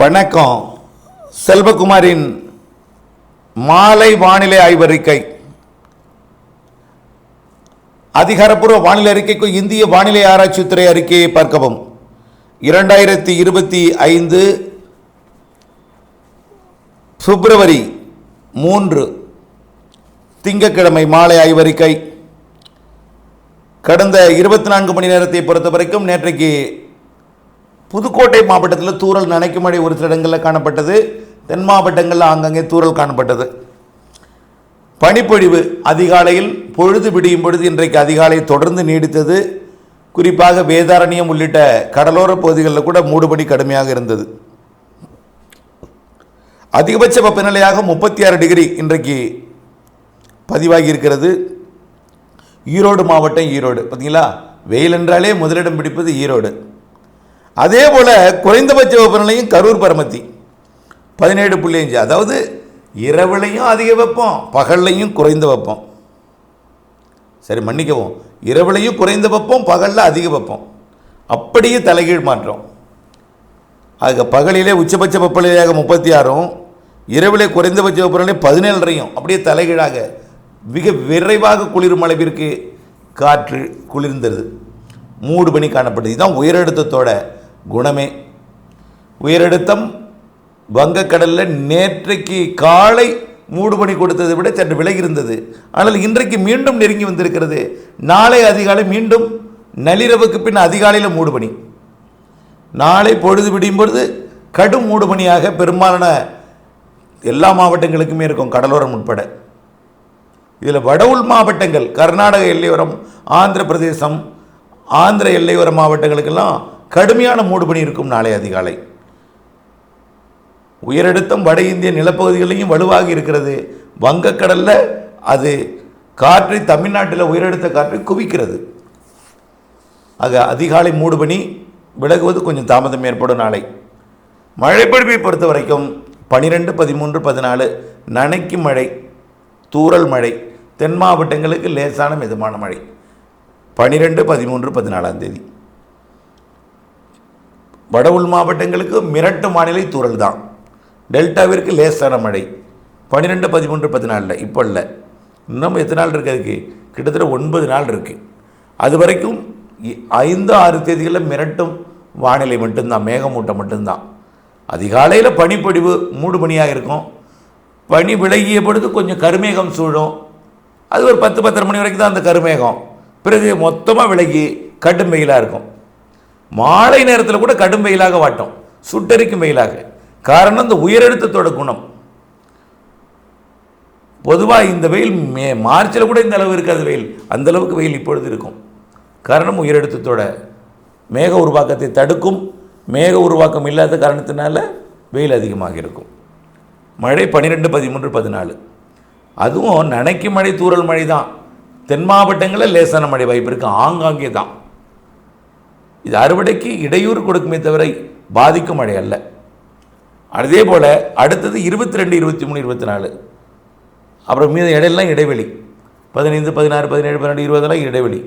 வணக்கம். செல்வகுமாரின் மாலை வானிலை ஆய்வறிக்கை அதிகாரப்பூர்வ வானிலை அறிக்கைக்கு இந்திய வானிலை ஆராய்ச்சித்துறை அறிக்கையை பார்க்கவும். இரண்டாயிரத்தி இருபத்தி ஐந்து பிப்ரவரி மூன்று திங்கட்கிழமை மாலை ஆய்வறிக்கை கடந்த இருபத்தி நான்கு மணி நேரத்தை பொறுத்த வரைக்கும் நேற்றைக்கு புதுக்கோட்டை மாவட்டத்தில் தூறல் நினைக்கும் அடி ஒரு சில இடங்களில் காணப்பட்டது. தென் மாவட்டங்களில் ஆங்காங்கே தூறல் காணப்பட்டது. பனிப்பொழிவு அதிகாலையில் பொழுது விடியும் பொழுது இன்றைக்கு அதிகாலை தொடர்ந்து நீடித்தது. குறிப்பாக வேதாரண்யம் உள்ளிட்ட கடலோர பகுதிகளில் கூட மூடுபடி கடுமையாக இருந்தது. அதிகபட்ச வெப்பநிலையாக முப்பத்தி ஆறு டிகிரி இன்றைக்கு பதிவாகி இருக்கிறது. ஈரோடு மாவட்டம் ஈரோடு. பார்த்தீங்களா வெயில் என்றாலே முதலிடம் பிடிப்பது ஈரோடு. அதே போல் குறைந்தபட்ச வெப்பநிலையும் கரூர் பரமத்தி. பதினேழு புள்ளி அஞ்சு. அதாவது இரவுலையும் அதிக வெப்பம் பகல்லையும் குறைந்த வெப்பம். சரி மன்னிக்கவும். இரவுலையும் குறைந்த வெப்பம் பகலில் அதிக வெப்பம். அப்படியே தலைகீழ் மாற்றம். ஆக பகலிலே உச்சபட்ச வெப்பநிலையாக முப்பத்தி ஆறும் இரவிலே குறைந்தபட்ச வெப்பநிலை பதினேழரையும். அப்படியே தலைகீழாக மிக விரைவாக குளிரும் அளவிற்கு காற்று குளிர்ந்தது மூடு பணி காணப்பட்டது. இதுதான் உயரழுத்தத்தோட குணமே. உயரழுத்தம் வங்கக்கடலில் நேற்றைக்கு காலை மூடுபனி கொடுத்ததை விட சற்று விலகி இருந்தது. ஆனால் இன்றைக்கு மீண்டும் நெருங்கி வந்திருக்கிறது. நாளை அதிகாலை மீண்டும் நள்ளிரவுக்கு பின் அதிகாலையில் மூடுபனி நாளை பொழுது விடியும் பொழுது கடும் மூடுபனியாக பெரும்பாலான எல்லா மாவட்டங்களுக்குமே இருக்கும் கடலோரம் உட்பட. இதில் வடவுள் மாவட்டங்கள் கர்நாடக எல்லையோரம் ஆந்திர பிரதேசம் ஆந்திர எல்லையோர மாவட்டங்களுக்கெல்லாம் கடுமையான மூடுபனி இருக்கும் நாளை அதிகாலை. உயரழுத்தம் வட இந்திய நிலப்பகுதிகளையும் வலுவாக இருக்கிறது. வங்கக்கடலில் அது காற்றை தமிழ்நாட்டில் உயரழுத்த காற்றை குவிக்கிறது. ஆக அதிகாலை மூடுபனி விலகுவது கொஞ்சம் தாமதம் ஏற்படும் நாளை. மழைப்பொழிவை பொறுத்த வரைக்கும் பனிரெண்டு பதிமூன்று பதினாலு நனைக்கும் மழை தூறல் மழை தென் மாவட்டங்களுக்கு லேசான மிதமான மழை. பனிரெண்டு பதிமூன்று பதினாலாம் தேதி. வட உள் மாவட்டங்களுக்கு மிரட்டு மாநிலை தூரல் தான் டெல்டாவிற்கு லேசான மழை. பன்னிரெண்டு பதிமூன்று பதினாலில். இப்போ இல்லை. இன்னும் எத்தனை நாள் இருக்குது அதுக்கு? கிட்டத்தட்ட ஒன்பது நாள் இருக்குது அது வரைக்கும் ஐந்து ஆறு தேதிகளில் மிரட்டும் வானிலை மட்டும்தான் மேகமூட்டம் மட்டும்தான். அதிகாலையில் பனிப்பொழிவு மூடு பனியாக இருக்கும். பனி விலகிய பொழுது கொஞ்சம் கருமேகம் சூழும். அது ஒரு பத்து பத்தரை மணி வரைக்கும் தான் அந்த கருமேகம். பிறகு மொத்தமாக விலகி கடும் வெயிலாக இருக்கும். மாலை நேரத்தில் கூட கடும் வெயிலாக வாட்டும். சுட்டரிக்கும் வெயிலாக. காரணம் இந்த உயரழுத்தத்தோட குணம். பொதுவாக இந்த வெயில் மே மார்ச்சில் கூட இந்த அளவு இருக்காது வெயில். அந்த அளவுக்கு வெயில் இப்பொழுது இருக்கும். காரணம் உயரழுத்தத்தோட மேக உருவாக்கத்தை தடுக்கும். மேக உருவாக்கம் இல்லாத காரணத்தினால வெயில் அதிகமாக இருக்கும். மழை பன்னிரெண்டு பதிமூன்று பதினாலு. அதுவும் நனைக்கும் மழை தூறல் மழை தான் தென் மாவட்டங்களில் லேசான மழை வாய்ப்பு இருக்குது ஆங்காங்கே தான். இது அறுவடைக்கு இடையூறு கொடுக்குமே தவிர பாதிக்கும் மழை அல்ல. அதே போல் அடுத்தது இருபத்தி ரெண்டு இருபத்தி மூணு இருபத்தி நாலு அப்புறம் மீது இடையெல்லாம் இடைவெளி. பதினைந்து பதினாறு பதினேழு பன்னெண்டு இருபதெல்லாம் இடைவெளி.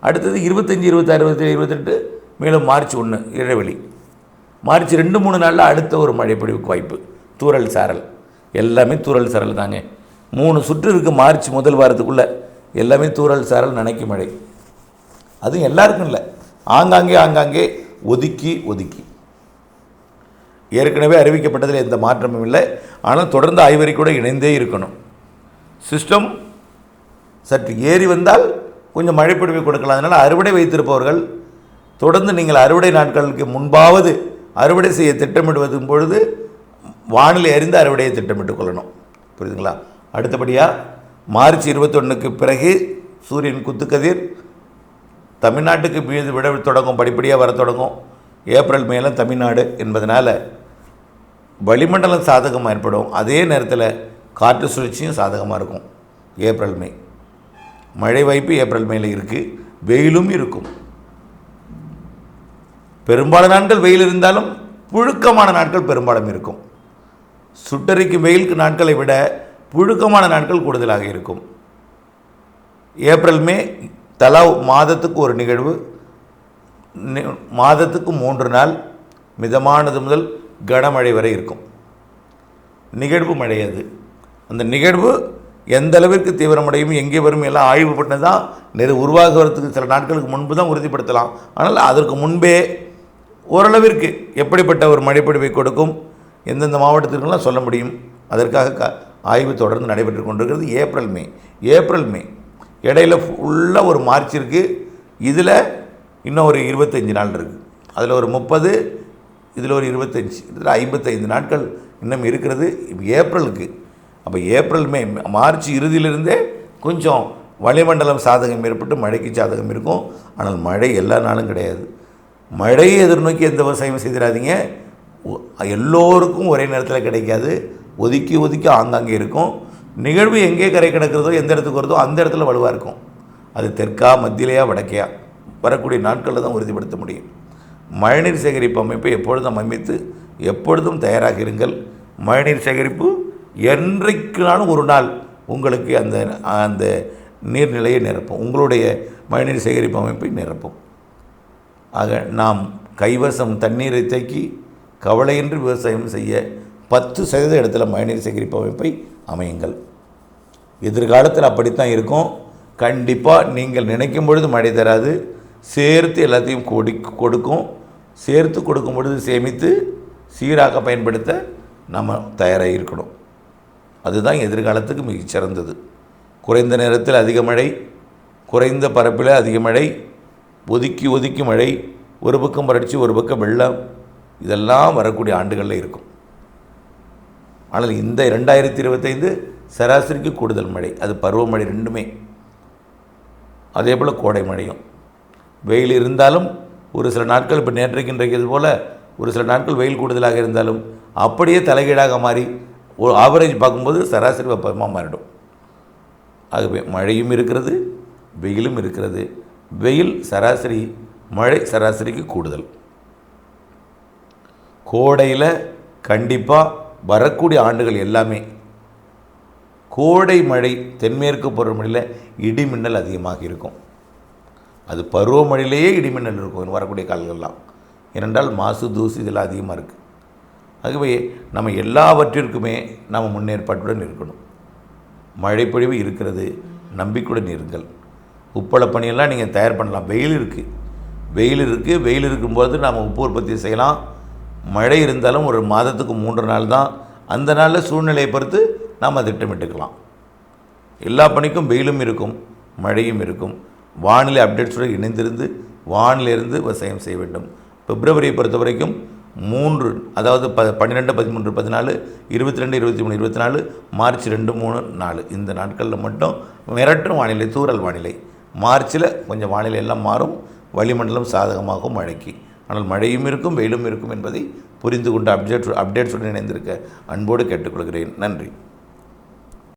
அடுத்தது இருபத்தஞ்சி இருபத்தாறு இருபத்தேழு இருபத்தெட்டு மேலும் மார்ச் ஒன்று இடைவெளி. மார்ச் ரெண்டு மூணு நாளில் அடுத்த ஒரு மழைப்பொழிவுக்கு வாய்ப்பு. தூறல் சாரல். எல்லாமே தூறல் சாரல் தாங்க. மூணு சுற்று இருக்குது மார்ச் முதல் வாரத்துக்குள்ளே. எல்லாமே தூறல் சாரல் நினைக்கும் மழை. அதுவும் எல்லாருக்கும் இல்லை. ஆங்காங்கே ஆங்காங்கே ஒதுக்கி ஒதுக்கி. ஏற்கனவே அறிவிக்கப்பட்டதில் எந்த மாற்றமும் இல்லை. ஆனால் தொடர்ந்து ஐவரி கூட இணைந்தே இருக்கணும். சிஸ்டம் சற்று ஏறி வந்தால் கொஞ்சம் மழைப்பிடிவு கொடுக்கலாம். அதனால் அறுவடை வைத்திருப்பவர்கள் தொடர்ந்து நீங்கள் அறுவடை நாட்களுக்கு முன்பாவது அறுவடை செய்ய திட்டமிடுவதும் பொழுது வானிலை அறிந்து அறுவடையை திட்டமிட்டுக் கொள்ளணும். புரியுதுங்களா? அடுத்தபடியாக மார்ச் இருபத்தொன்றுக்கு பிறகு சூரியன் குத்துக்கதிர் தமிழ்நாட்டுக்கு மீது விட தொடங்கும் படிப்படியாக வர தொடங்கும். ஏப்ரல் மேலும் தமிழ்நாடு என்பதனால் வளிமண்டலம் சாதகமாக ஏற்படும். அதே நேரத்தில் காற்று சுழற்சியும் சாதகமாக இருக்கும். April May. மழை வாய்ப்பு ஏப்ரல் மேல இருக்குது வெயிலும் இருக்கும். பெரும்பாலான நாட்கள் வெயில் இருந்தாலும் புழுக்கமான நாட்கள் பெரும்பாலும் இருக்கும். சுட்டறிக்கும் வெயிலுக்கு நாட்களை விட புழுக்கமான நாட்கள் கூடுதலாக இருக்கும். ஏப்ரல் மே தலா மாதத்துக்கு ஒரு நிகழ்வு மாதத்துக்கு மூன்று நாள் மிதமானது முதல் கனமழை வரை இருக்கும். நிகழ்வு மழை அது. அந்த நிகழ்வு எந்த அளவிற்கு தீவிரமடையும் எங்கே வரும் எல்லாம் ஆய்வு பண்ணது தான் நெரு உருவாகிறதுக்கு சில நாட்களுக்கு முன்பு தான் உறுதிப்படுத்தலாம். ஆனால் அதற்கு முன்பே ஓரளவிற்கு எப்படிப்பட்ட ஒரு மழைப்பொழிவை கொடுக்கும் எந்தெந்த மாவட்டத்திற்கெல்லாம் சொல்ல முடியும் அதற்காக க ஆய்வு தொடர்ந்து நடைபெற்று கொண்டிருக்கிறது ஏப்ரல் மே. ஏப்ரல் மே இடையில ஃபுல்லாக ஒரு மார்ச் இருக்குது இதில் இன்னும் ஒரு இருபத்தஞ்சி நாள் இருக்குது அதில் ஒரு முப்பது இதில் ஒரு இருபத்தஞ்சி இதில் ஐம்பத்தைந்து நாட்கள் இன்னும் இருக்கிறது. இப்போ ஏப்ரலுக்கு. அப்போ ஏப்ரல் மே மார்ச் இறுதியிலிருந்தே கொஞ்சம் வளிமண்டலம் சாதகம் ஏற்பட்டு மழைக்கு சாதகம் இருக்கும். ஆனால் மழை எல்லா நாளும் கிடையாது. மழையை எதிர்நோக்கி எந்த விவசாயமும் செய்திடாதீங்க எல்லோருக்கும் ஒரே நேரத்தில் கிடைக்காது. ஒதுக்கி ஒதுக்கி ஆங்காங்கே இருக்கும். நிகழ்வு எங்கே கரை கிடக்கிறதோ எந்த இடத்துக்கு வருதோ அந்த இடத்துல வலுவாக இருக்கும். அது தெற்கா மத்தியிலையா வடக்கையா? வரக்கூடிய நாட்களில் தான் உறுதிப்படுத்த முடியும். மழைநீர் சேகரிப்பு அமைப்பை எப்பொழுதும் அமைத்து எப்பொழுதும் தயாராக இருங்கள். மழைநீர் சேகரிப்பு என்றைக்குனாலும் ஒரு நாள் உங்களுக்கு அந்த அந்த நீர்நிலையை நிரப்பும். உங்களுடைய மழைநீர் சேகரிப்பு அமைப்பை நிரப்பும். ஆக நாம் கைவசம் தண்ணீரை தேக்கி கவலையின்றி விவசாயம் செய்ய பத்து சதவீத இடத்துல மழைநீர் சேகரிப்பு அமைப்பை அமையுங்கள். எதிர்காலத்தில் அப்படித்தான் இருக்கும். கண்டிப்பாக நீங்கள் நினைக்கும் பொழுது மழை தராது. சேர்த்து எல்லாத்தையும் கொடி கொடுக்கும். சேர்த்து கொடுக்கும் பொழுது சேமித்து சீராக பயன்படுத்த நம்ம தயாராக இருக்கணும். அதுதான் எதிர்காலத்துக்கு மிகச்சிறந்தது குறைந்த நேரத்தில் அதிக மழை குறைந்த பரப்பில் அதிக மழை ஒதுக்கி ஒதுக்கி மழை ஒரு பக்கம் வறட்சி ஒரு பக்கம் வெள்ளம் இதெல்லாம் வரக்கூடிய ஆண்டுகளில் இருக்கும். ஆனால் இந்த ரெண்டாயிரத்தி இருபத்தைந்து சராசரிக்கு கூடுதல் மழை. அது பருவமழை ரெண்டுமே. அதே போல் கோடை மழையும். வெயில் இருந்தாலும் ஒரு சில நாட்கள் இப்போ நேற்றைக்கு இன்றைக்கு இது போல் ஒரு சில நாட்கள் வெயில் கூடுதலாக இருந்தாலும் அப்படியே தலைகீழாக மாறி ஒரு ஆவரேஜ் பார்க்கும்போது சராசரி வெப்பமாக மாறிடும். ஆகவே மழையும் இருக்கிறது வெயிலும் இருக்கிறது. வெயில் சராசரி மழை சராசரிக்கு கூடுதல். கோடையில் கண்டிப்பாக வரக்கூடிய ஆண்டுகள் எல்லாமே கோடை மழை தென்மேற்கு பருவமழையில் இடிமின்னல் அதிகமாக இருக்கும். அது பருவமழையிலேயே இடிமின்னல் இருக்கும் வரக்கூடிய காலங்கள்லாம். ஏனென்றால் மாசு தூசு இதெல்லாம் அதிகமாக இருக்குது ஆகவே நம்ம எல்லாவற்றிற்குமே நம்ம முன்னேற்பாட்டுடன் இருக்கணும். மழைப்பொழிவு இருக்கிறது நம்பிக்கையுடன் இருங்கள். உப்பள பணியெல்லாம் நீங்கள் தயார் பண்ணலாம். வெயில் இருக்குது வெயில் இருக்குது வெயில் இருக்கும்போது நாம் உப்பு உற்பத்தி செய்யலாம். மழை இருந்தாலும் ஒரு மாதத்துக்கு மூன்று நாள் தான். அந்த நாளில் சூழ்நிலையை பொறுத்து நாம் திட்டமிட்டுக்கலாம். எல்லா பணிக்கும் வெயிலும் இருக்கும் மழையும் இருக்கும். வானிலை அப்டேட்ஸுடன் இணைந்திருந்து வானிலிருந்து விவசாயம் செய்ய வேண்டும். பிப்ரவரியை பொறுத்த வரைக்கும் மூன்று அதாவது ப பன்னிரெண்டு பதிமூன்று பதினாலு இருபத்தி ரெண்டு இருபத்தி மூணு இருபத்தி நாலு மார்ச் ரெண்டு மூணு நாலு. இந்த நாட்களில் மட்டும் மிரட்டும் வானிலை தூறல் வானிலை. மார்ச்சில் கொஞ்சம் வானிலை எல்லாம் மாறும் வளிமண்டலம் சாதகமாகும் மழைக்கு. ஆனால் மழையும் இருக்கும் வெயிலும் இருக்கும் என்பதை புரிந்து கொண்டு அப்டேட் அப்டேட்ஸுடன் இணைந்திருக்க அன்போடு கேட்டுக்கொள்கிறேன். நன்றி.